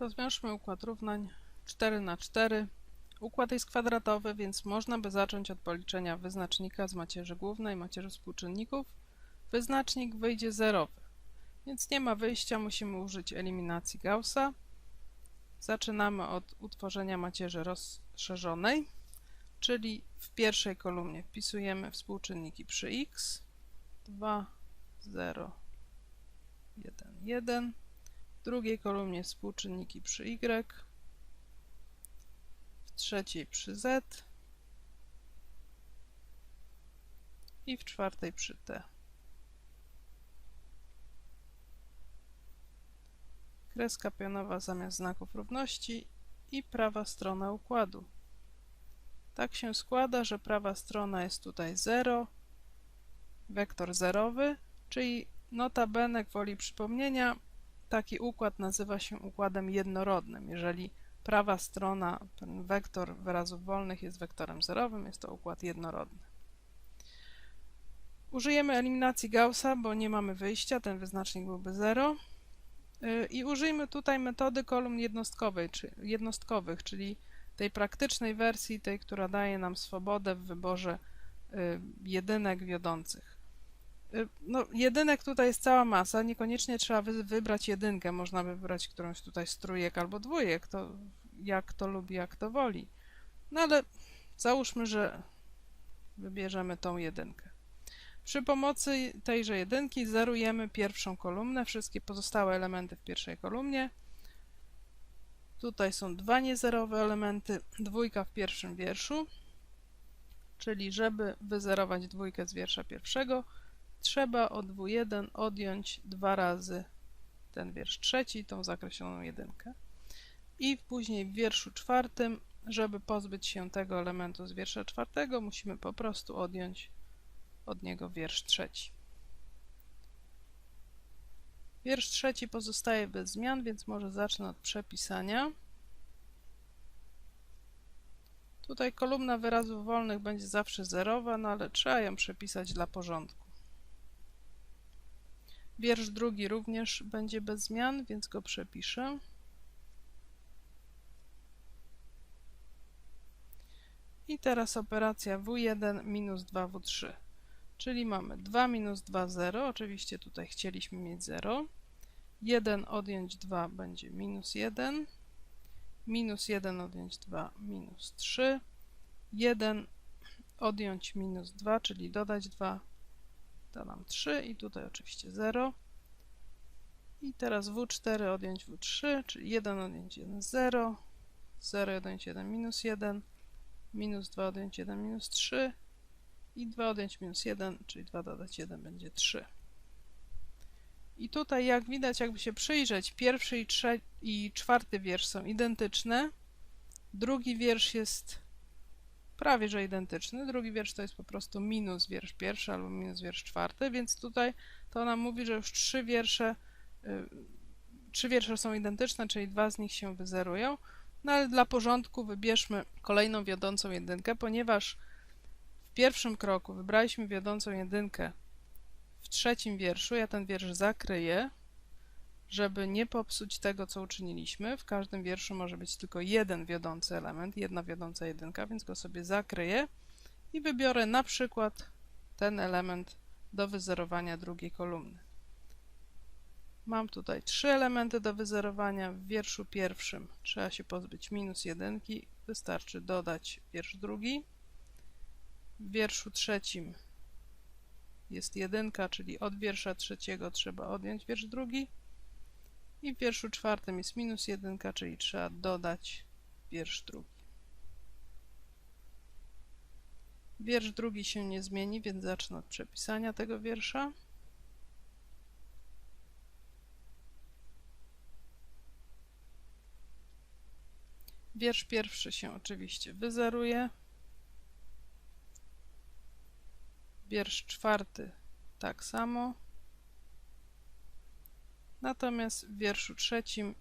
Rozwiążmy układ równań 4 na 4. Układ jest kwadratowy, więc można by zacząć od policzenia wyznacznika z macierzy głównej, macierzy współczynników. Wyznacznik wyjdzie zerowy, więc nie ma wyjścia, musimy użyć eliminacji Gaussa. Zaczynamy od utworzenia macierzy rozszerzonej, czyli w pierwszej kolumnie wpisujemy współczynniki przy x 2, 0, 1, 1. Drugiej kolumnie współczynniki przy y, w trzeciej przy z i w czwartej przy t. Kreska pionowa zamiast znaków równości i prawa strona układu. Tak się składa, że prawa strona jest tutaj 0, wektor zerowy, czyli notabene woli przypomnienia taki układ nazywa się układem jednorodnym. Jeżeli prawa strona, ten wektor wyrazów wolnych jest wektorem zerowym, jest to układ jednorodny. Użyjemy eliminacji Gaussa, bo nie mamy wyjścia, ten wyznacznik byłby 0. Y, I użyjmy tutaj metody kolumn jednostkowej, czy jednostkowych, czyli tej praktycznej wersji, tej, która daje nam swobodę w wyborze y, jedynek wiodących. Y, no, jedynek tutaj jest cała masa, niekoniecznie trzeba wy, wybrać jedynkę, można wybrać którąś tutaj z trójek albo dwójek, to jak to lubi, jak to woli. No ale załóżmy, że wybierzemy tą jedynkę. Przy pomocy tejże jedynki zerujemy pierwszą kolumnę, wszystkie pozostałe elementy w pierwszej kolumnie. Tutaj są dwa niezerowe elementy, dwójka w pierwszym wierszu, czyli żeby wyzerować dwójkę z wiersza pierwszego, trzeba od W1 odjąć dwa razy ten wiersz trzeci, tą zakreśloną jedynkę. I później w wierszu czwartym, żeby pozbyć się tego elementu z wiersza czwartego, musimy po prostu odjąć od niego wiersz trzeci. Wiersz trzeci pozostaje bez zmian, więc może zacznę od przepisania. Tutaj kolumna wyrazów wolnych będzie zawsze zerowa, no ale trzeba ją przepisać dla porządku. Wiersz drugi również będzie bez zmian, więc go przepiszę. I teraz operacja W1 minus 2W3, czyli mamy 2 minus 2, 0, oczywiście tutaj chcieliśmy mieć 0, 1 odjąć 2 będzie minus 1, minus 1 odjąć 2 minus 3, 1 odjąć minus 2, czyli dodać 2 da nam 3 i tutaj oczywiście 0. I teraz W4 odjąć W3, czyli 1 odjąć 1, 0, 0 odjąć 1, minus 1, minus 2 odjąć 1, minus 3 i 2 odjąć minus 1, czyli 2 dodać 1 będzie 3. I tutaj jak widać, jakby się przyjrzeć, pierwszy i, i czwarty wiersz są identyczne, drugi wiersz jest prawie że identyczny. Drugi wiersz to jest po prostu minus wiersz pierwszy albo minus wiersz czwarty, więc tutaj to nam mówi, że już trzy wiersze, y, trzy wiersze są identyczne, czyli dwa z nich się wyzerują. No ale dla porządku wybierzmy kolejną wiodącą jedynkę, ponieważ w pierwszym kroku wybraliśmy wiodącą jedynkę w trzecim wierszu, ja ten wiersz zakryję, żeby nie popsuć tego, co uczyniliśmy, w każdym wierszu może być tylko jeden wiodący element, jedna wiodąca jedynka, więc go sobie zakryję i wybiorę na przykład ten element do wyzerowania drugiej kolumny. Mam tutaj trzy elementy do wyzerowania. W wierszu pierwszym trzeba się pozbyć minus jedynki, wystarczy dodać wiersz drugi. W wierszu trzecim jest jedynka, czyli od wiersza trzeciego trzeba odjąć wiersz drugi. I w wierszu czwartym jest minus jedynka, czyli trzeba dodać wiersz drugi. Wiersz drugi się nie zmieni, więc zacznę od przepisania tego wiersza. Wiersz pierwszy się oczywiście wyzeruje. Wiersz czwarty tak samo. Natomiast w wierszu trzecim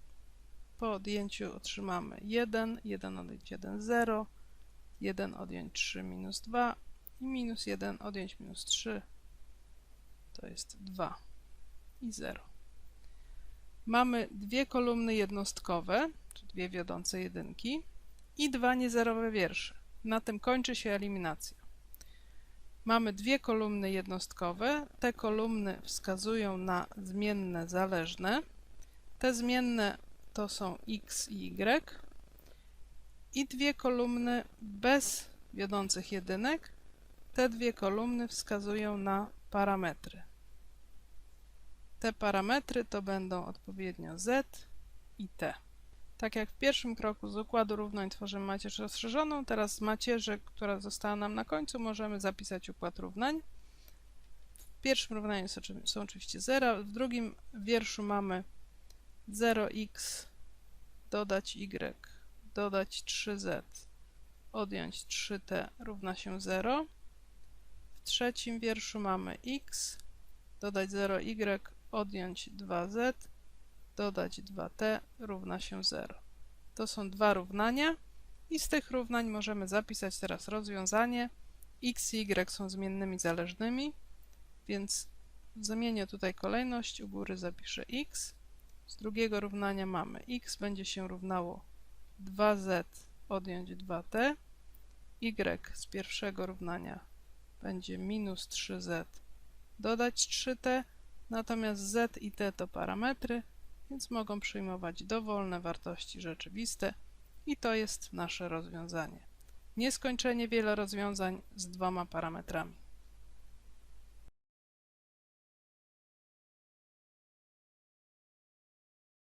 po odjęciu otrzymamy 1, 1 odjąć 1, 0, 1 odjąć 3, minus 2 i minus 1 odjąć minus 3 to jest 2 i 0. mamy dwie kolumny jednostkowe, czy dwie wiodące jedynki i dwa niezerowe wiersze. Na tym kończy się eliminacja. Mamy dwie kolumny jednostkowe. Te kolumny wskazują na zmienne zależne. Te zmienne to są x i y. I dwie kolumny bez wiodących jedynek. Te dwie kolumny wskazują na parametry. Te parametry to będą odpowiednio z i t. Tak jak w pierwszym kroku z układu równań tworzymy macierz rozszerzoną, teraz z macierzy, która została nam na końcu, możemy zapisać układ równań. W pierwszym równaniu są, oczy- są oczywiście 0, w drugim wierszu mamy 0x dodać y dodać 3z odjąć 3t równa się 0. W trzecim wierszu mamy x dodać 0y odjąć 2z dodać 2t równa się 0. To są dwa równania i z tych równań możemy zapisać teraz rozwiązanie. x i y są zmiennymi zależnymi, więc zamienię tutaj kolejność. U góry zapiszę x. Z drugiego równania mamy x będzie się równało 2z odjąć 2t. y z pierwszego równania będzie minus 3z dodać 3t, natomiast z i t to parametry, więc mogą przyjmować dowolne wartości rzeczywiste i to jest nasze rozwiązanie. Nieskończenie wiele rozwiązań z dwoma parametrami.